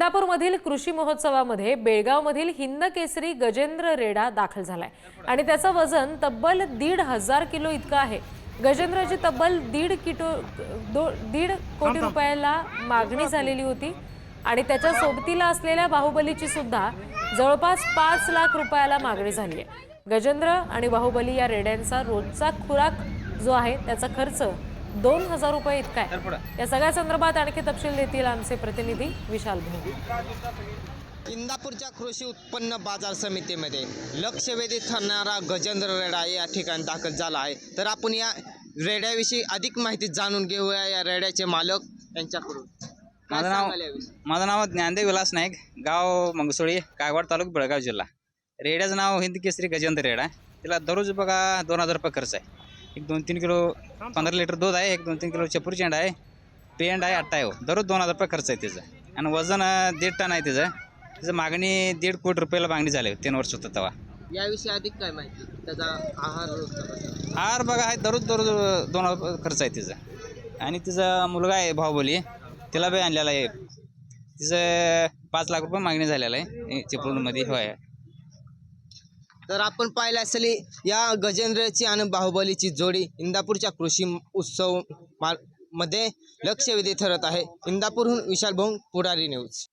इंदापूरमधील कृषी महोत्सवामध्ये बेळगावमधील हिंद केसरी गजेंद्र रेडा दाखल झालाय. आणि त्याचं वजन तब्बल दीड हजार किलो इतकं आहे. गजेंद्रची तब्बल दीड किलो दो- दीड कोटी रुपयाला मागणी झालेली होती. आणि त्याच्या सोबतीला असलेल्या बाहुबलीची सुद्धा जवळपास पाच लाख रुपयाला मागणी झाली आहे. गजेंद्र आणि बाहुबली या रेड्यांचा रोजचा खुराक जो आहे त्याचा खर्च दोन हजार रुपये इतका आहे. या सगळ्या संदर्भात आणखी तपशील देतील आमचे प्रतिनिधी विशाल भोग इंदापूरच्या कृषी उत्पन्न बाजार समितीमध्ये लक्षवेधी ठरणारा गजेंद्र रेडा या ठिकाणी दाखल झाला आहे. तर आपण या रेड्याविषयी अधिक माहिती जाणून घेऊया. या रेड्याचे मालक यांच्याकडून माझं नाव? माझं नाव ज्ञानदेव विलास नाईक गाव मंगसोळी कागवाड तालुका बेळगाव जिल्हा. रेड्याचं नाव हिंद केसरी गजेंद्र रेडा तिला दररोज बघा दोन हजार रुपये खर्च आहे. एक दोन तीन किलो पंधरा लिटर दूध आहे एक दोन तीन किलो चपूर चेंड आहे पेंड आहे अट्टा आहे हो. दररोज दोन हजार रुपये खर्च आहे त्याचं आणि वजन दीड टन आहे त्याचं त्याचं मागणी दीड कोटी रुपयाला मागणी झाली तीन वर्ष होतं तेव्हा. याविषयी अधिक काय माहिती? त्याचा आहार रोजचा कसा? हार बघा आहे दररोज दररोज दोन हजार रुपये खर्च आहे तिचा. आणि तिचा मुलगा आहे भाऊबली. तिला बी आणलेला आहे. तिचं पाच लाख रुपये मागणी झालेला आहे चिपळूणमध्ये होय. तर आपण पाहिलं असेल या गजेंद्रची आणि बाहुबलीची जोडी इंदापूरच्या कृषी उत्सवमध्ये लक्षवेधी ठरत आहे. इंदापूरहून विशाल भाऊ पुढारी न्यूज.